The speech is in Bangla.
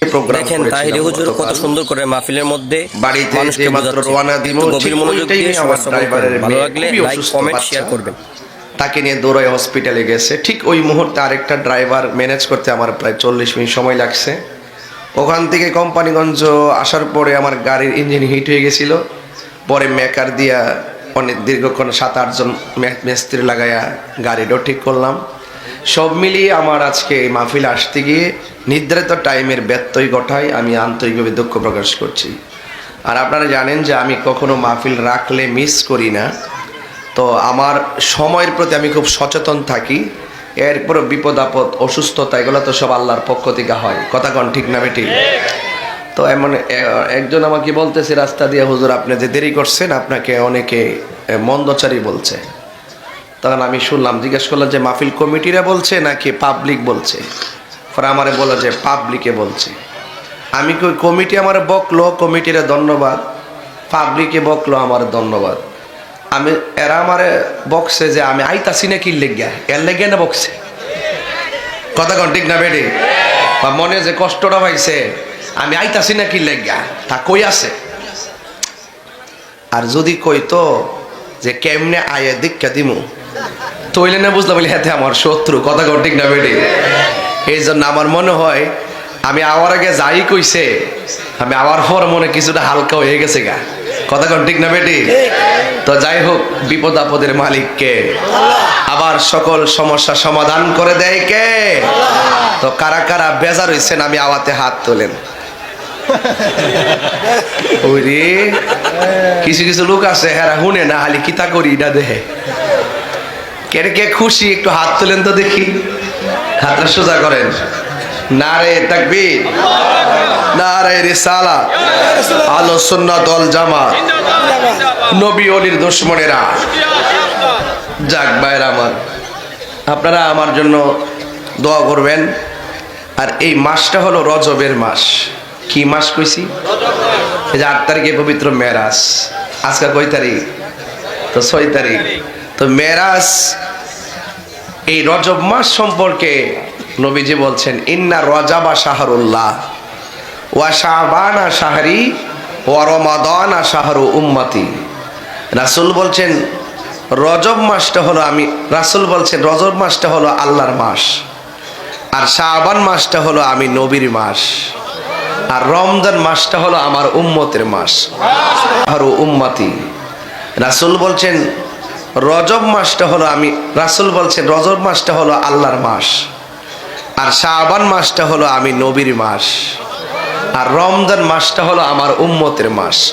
দেখেন তাহিরি হুজুর কত সুন্দর করে মাহফিলের মধ্যে বাড়িতে মানুষকে রওনা দিব, গভীর মনোযোগ দিয়ে ভালো লাগলে লাইক কমেন্ট শেয়ার করবেন। তাকে নিয়ে দৌড়াই হসপিটালে গেছে। ঠিক ওই মুহূর্তে আরেকটা ড্রাইভার ম্যানেজ করতে আমার প্রায় চল্লিশ মিনিট সময় লাগছে। ওখান থেকে কোম্পানিগঞ্জ আসার পরে আমার গাড়ির ইঞ্জিন হিট হয়ে গেছিল। পরে মেকার দিয়া অনেক দীর্ঘক্ষণ সাত আটজন মিস্ত্রি লাগাইয়া গাড়িটাও ঠিক করলাম। সব মিলিয়ে আমার আজকে এই মাহফিল আসতে গিয়ে নির্ধারিত টাইমের ব্যত্যয় ঘটায় আমি আন্তরিকভাবে দুঃখ প্রকাশ করছি। আর আপনারা জানেন যে আমি কখনো মাহফিল রাখলে মিস করি না। তো আমার সময়ের প্রতি আমি খুব সচেতন থাকি। এরপরে বিপদ আপদ, অসুস্থতা, এগুলো তো সব আল্লাহর পক্ষ থেকে হয়। কথা কন ঠিক না বেটি? তো এমন একজন আমাকে বলতেছে, রাস্তা দিয়ে হুজুর, আপনি যে দেরি করছেন, আপনাকে অনেকে মন্দচারী বলছে। তখন আমি শুনলাম, জিজ্ঞেস করলাম যে, মাহফিল কমিটিরা বলছে নাকি পাবলিক বলছে? পরে আমারে বলল যে পাবলিকে বলছে। আমি কমিটি আমার বকলো, কমিটিরে ধন্যবাদ। পাবলিকে বকলো, আমার ধন্যবাদ। আমি, এরা আমারে বকছে যে, আমি আইতাছি না কি লেগিয়া? এর লেগে না বকছে? কথা কন, ঠিক না বেডি বা মনে যে কষ্টটা পাইছে আমি আইতাছি না কি লেগিয়া? তা কই আছে? আর যদি কই তো যে, কেমনে আয়ে দীক্ষা দিমু? তৈলে না বুঝলাম বলে হাতে আমার শত্রু, কথা কন ঠিক না বেডি এই জন্য আমার মনে হয়, আমি আওয়ার আগে যাই কইছে, আমি আওয়ার পর মনে কিছুটা হালকা হয়ে গেছে গা। কথা কন ঠিক না বেটি? তো যাই হোক বিপদ আপদের মালিককে আবার সকল সমস্যা সমাধান করে দেয় কে? তো কারা কারা বেজার হইছেন, আমি আওয়াতে হাত তোলেন। কিছু কিছু লোক আছে, হেরা শুনে না হালি কিতা করি না দেহে। কে কে খুশি? একটু হাত তোলেন তো দেখি। হাতটা সোজা করেন। না নারে তাকবীর। নারে রিসালা। আলো সুন্নাত ওয়াল জামাত। নবী অলির দুশ্মনেরা। যাক ভাইরা আমার। আপনারা আমার জন্য দোয়া করবেন। আর এই মাসটা হলো রজবের মাস। কি মাস কইছি? এই যে আট তারিখে পবিত্র মেরাজ। আজকে কয় তারিখ? তো ছয় তারিখ। তো মেরাজ এই রজব মাস সম্পর্কে নবীজি বলছেন, ইন্না রজাবা শাহরুল্লাহ ওয়া শাহবানা শাহরি ওয়া রমাদানা শাহরু উম্মতি। রাসূল বলছেন, রজব মাসটা হলো আমি রাসূল বলছেন, রজব মাসটা হলো আল্লাহর মাস আর শাহবান মাসটা হলো আমি নবীর মাস আর রমজান মাসটা হলো আমার উম্মতের মাস। আর উম্মতি। রাসূল বলছেন রজব মাসটা হলো আমি, রাসুল বলছেন, রজব মাসটা হলো আল্লাহর মাস। আর শাহবান মাসটা হলো আমি নবীর মাস। আর রমজান মাসটা হলো আমার উম্মতের মাস।